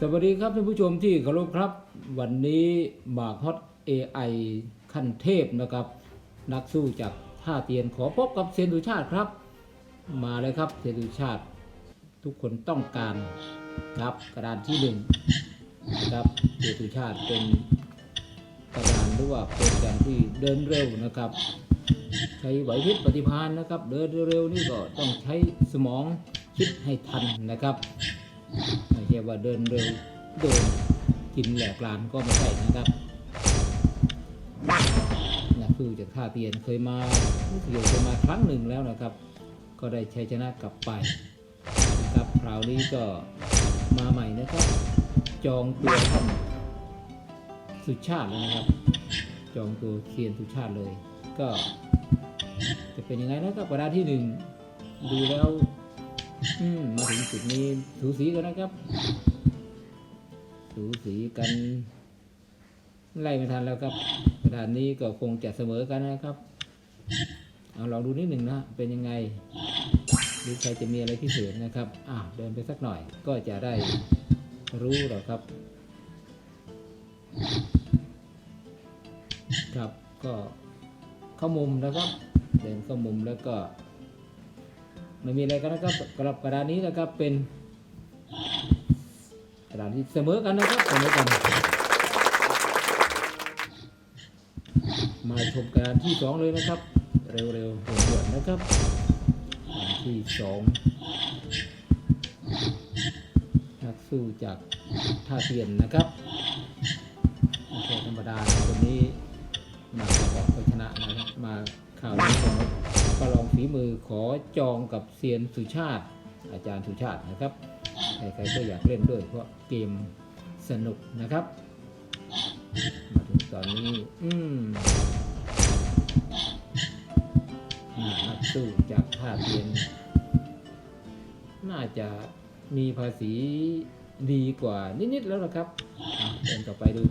สวัสดีครับท่านผู้ชมที่เคารพครับ วันนี้หมากฮอต AI ขั้นเทพนะครับ นักสู้จากท่าเตียนขอพบกับเซยนสุชาติครับ มาเลยครับเซยนสุชาติ ทุกคนต้องการครับกระดานที่หนึ่งนะครับเซยนสุชาติเป็นกระดานหรือว่าโปรแกรมที่เดินเร็วนะครับ ใช้ไหวพริบปฏิภาณนะครับ เดินเร็วนี่ก็ต้องใช้สมองคิดให้ทันนะครับ ไม่ว่าเดินเร็วเดินกินแหลกลานก็ไม่ใช่นะครับนักสู้จากท่าเตียนเคยมาเกี่ยวเคยมาครั้งหนึ่งแล้วนะครับ ก็ได้ชัยชนะกลับไปนะครับคราวนี้ก็มาใหม่นะครับ จองตัวท่านสุชาติแล้วนะครับ จองตัวเซียนสุชาติเลย ก็จะเป็นยังไงนะครับประดานที่หนึ่งดูแล้ว อืมมาถึงจุดนี้สูสีกันนะครับ สูสีกัน ไล่ไม่ทันแล้วครับกระดานนี้ก็คงจะเสมอกันนะครับ เอาลองดูนิดหนึ่งนะเป็นยังไงหรือใครจะมีอะไรพิเศษนะครับอ่าเดินไปสักหน่อยก็จะได้รู้หรอกครับ ครับก็เข้ามุมนะครับเดินเข้ามุมแล้วก็ไม่มีอะไรกันนะครับกระดับกระดานนี้นะครับเป็น ระดานที่เสมอกันนะครับเสมอกันมาชมกานที่สองเลยนะครับ เร็วๆด่วนๆนะครับที่สองนักสู้จากท่าเตียนนะครับไม่ใช่ธรรมดาคนนี้มาประกชนะนะครับมาข่าวนี้ผมก็ลองฝีมือขอจองกับเซียนสุชาติ อาจารย์สุชาตินะครับ ครๆก็อยากเล่นด้วย เพราะเกมสนุกนะครับมาถึงตอนนี้ อืมนักสู้จากท่าเตียน น่าจะมีภาษีดีกว่านิด ๆ แล้วนะครับเดินต่อไปดู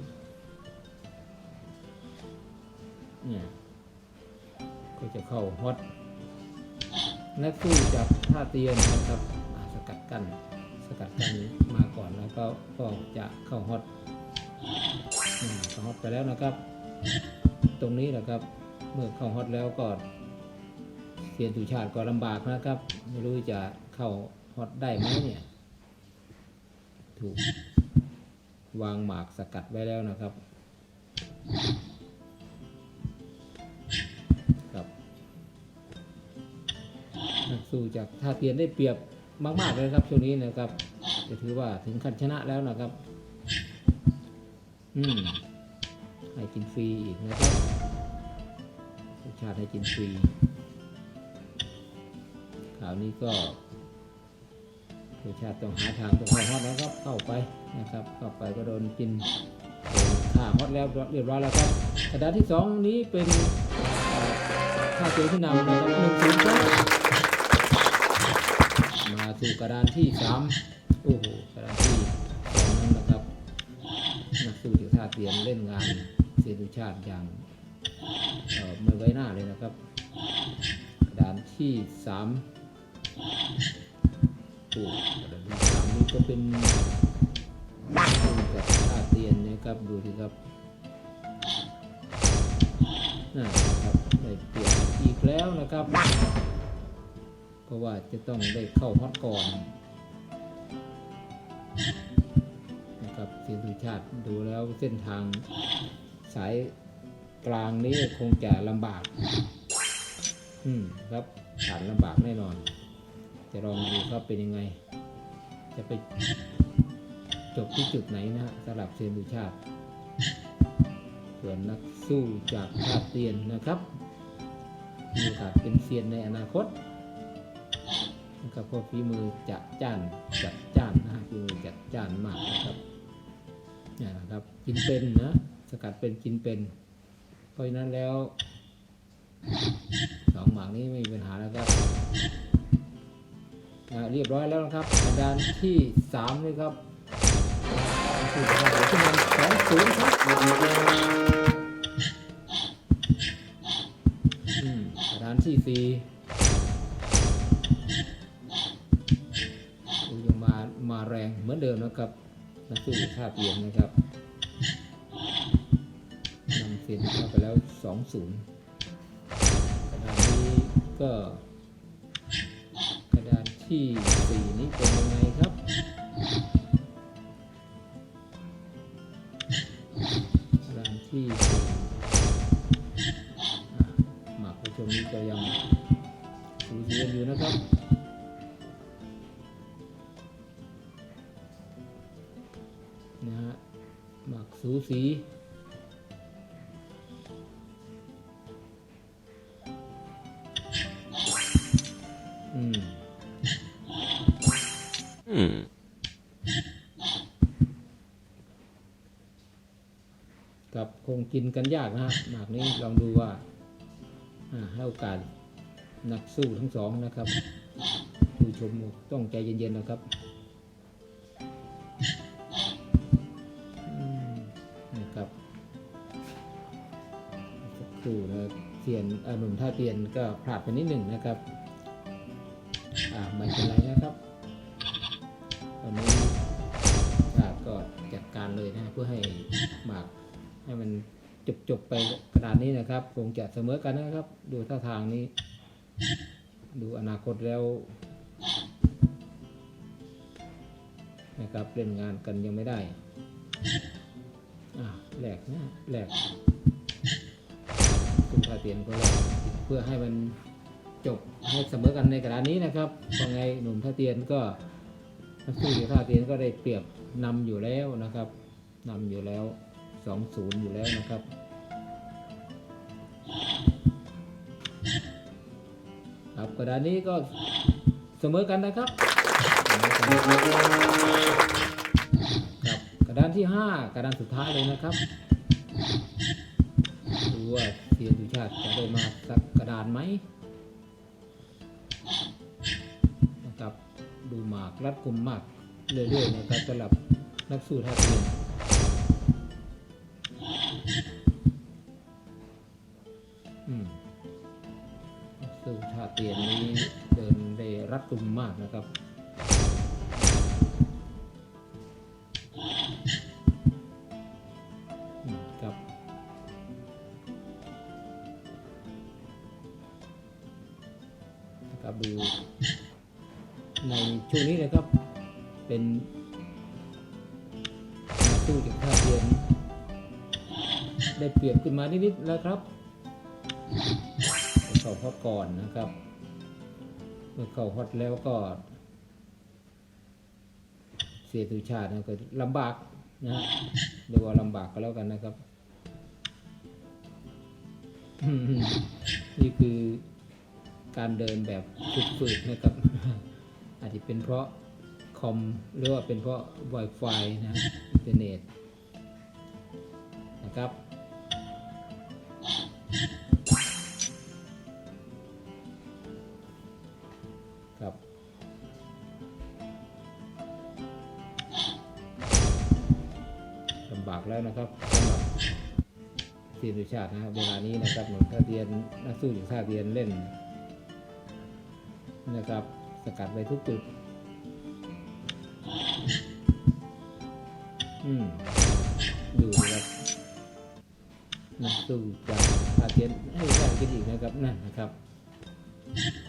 เนี่ยก็จะเข้าฮอตนักสู้จากท่าเตียนนะครับสกัดกั้น สกัดกั้นมาก่อนแล้วก็ก็จะเข้าฮอตเข้าฮอตไปแล้วนะครับ ตรงนี้นะครับเมื่อเข้าฮอตแล้วก็เซียนตุชาติก็ลำบากนะครับ ไม่รู้จะเข้าฮอตได้ไหมเนี่ย ถูกวางหมากสกัดไว้แล้วนะครับครับนักสู้จากท่าเตียนได้เปรียบ มาก ๆ เลยครับช่วงนี้นะครับ จะถือว่าถึงขั้นชนะแล้วนะครับ อืมให้กินฟรีอีกนะครับรสชาติให้กินฟรีข่าวนี้ก็รสชาติต้องหาทางต้องเข้าฮอตแล้วครับเข้าไปนะครับ เข้าไปก็โดนกินโดนฆ่าฮอตแล้วเรียบร้อยแล้วครับกระดานที่สองนี้เป็นเอ่อค่าตัวที่นำนะครับหนึ่งศูนย์ครับม สู่กระดานที่สามโอ้โหกระดานที่สองนั้นนะครับนักสู้จากท่าเตียนเล่นงานเสียดุชาติอย่างไม่ไว้หน้าเลยนะครับ กระดานที่สามโอ้กระดานที่สามนี่ก็เป็นสู้จากท่าเตียนนะครับดูสิครับนั่นนะครับได้เปลี่ยนอีกแล้วนะครับ ราะว่าจะต้องได้เข้าฮอตก่อนนะครับเสียสุชาติดูแล้วเส้นทางสายกลางนี้คงจะลำบาก อืมครับผ่านลำบากแน่นอน จะลองดูครับเป็นยังไง จะไปจบที่จุดไหนนะฮะสำหรับเซียนดูชาติ ส่วนนักสู้จากชาติเตียนนะครับ มีโอกาสเป็นเซียนในอนาคต นะครับเพราะฝีมือจะจ้านจัดจ้านนะฝีมือจัดจ้านมากนะครับเนี่ยนะครับกินเป็นนะสกัดเป็นกินเป็น เพราะฉะนั้นแล้วสองหมากนี้ไม่มีปัญหาแล้วครับเรียบร้อยแล้วนะครับกระดานที่สามเลยครับคือคะแนนขึ้นมาสองศูนย์ครับอืมกระดานที่สี่ รงเหมือนเดิมนะครับนักสู้ท่าเตียนนะครับนำเซียนเข้าไปแล้วสองศูนย์กระดานนี้ก็ กระดานที่สี่นี้เป็นยังไง หมากสูสีอืม Hmm. กับคงกินกันยากนะฮะหมากนี้ลองดูว่าอ่าให้โอกาสนักสู้ทั้งสองนะครับ ผู้ชมต้องใจเย็นๆนะครับ เทียนหนุ่มท่าเตียนก็พลาดไปนิดหนึ่งนะครับ อ่าไม่เป็นไรนะครับตอนนี้ชาติก็จัดการเลยนะเพื่อให้หมากให้มันจบจบไปขนาดนี้นะครับ คงจะเสมอกันนะครับ ดูท่าทางนี้ ดูอนาคตแล้วนะครับเล่นงานกันยังไม่ได้อ่าแหลกนะแหลก คุณพาเตียนก็แหลกเพื่อให้มันจบให้เสมอกันในกระดานนี้นะครับเพราะไงหนุ่มท่าเตียนก็นักสู้ท่าเตียนก็ได้เปรียบนำอยู่แล้วนะครับนำอยู่แล้วสองศูนย์อยู่แล้วนะครับครับกระดานนี้ก็เสมอกันนะครับครับกระดานที่ห้ากระดานสุดท้ายเลยนะครับดูว่าเซียนสุ ชาติจะได้มาสักกระดานไหมนะครับดูหมากรัดกลุ่มมากเรื่อยๆนะครับสำหรับนักสู้ท่าเตียนอืมซึ่งท่าเตียนนี้เดินได้รัดกลุ่มมากนะครับ เป็นนักสู้จากท่าเตียนได้เปรียบขึ้นมานิดๆแล้วครับเข้าฮอตก่อนนะครับ เมื่อเข้าฮอตแล้วก็ เสียตุชาตินะก็ลำบากนะเรียกว่าลำบากก็แล้วกันนะครับนี่คือการเดินแบบฝึกๆนะครับ อาจจะเป็นเพราะ อม หรือว่าเป็นเพราะ Wi-Fi นะอินเทอร์เน็ตนะครับ ครับลำบากแล้วนะครับสำหรับทีมสุชาตินะครับเวลานี้นะครับเหนุ่มท่าเตียนนักสู้อยู่ท่าเตียนเล่นนะครับ สกัดไปทุกจุด อืมดูนะครับนักสู้จากท่าเตียนให้แรงกินอีกนะครับนั่นนะครับ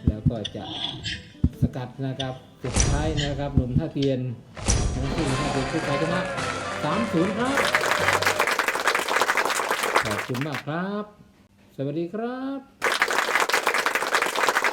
แล้วก็จะสกัดนะครับสุดท้ายนะครับหนุ่มท่าเตียนนักสู้ท่าเตียนผู้ชายชนะ3-0ครับ ขอบคุณมากครับ สวัสดีครับ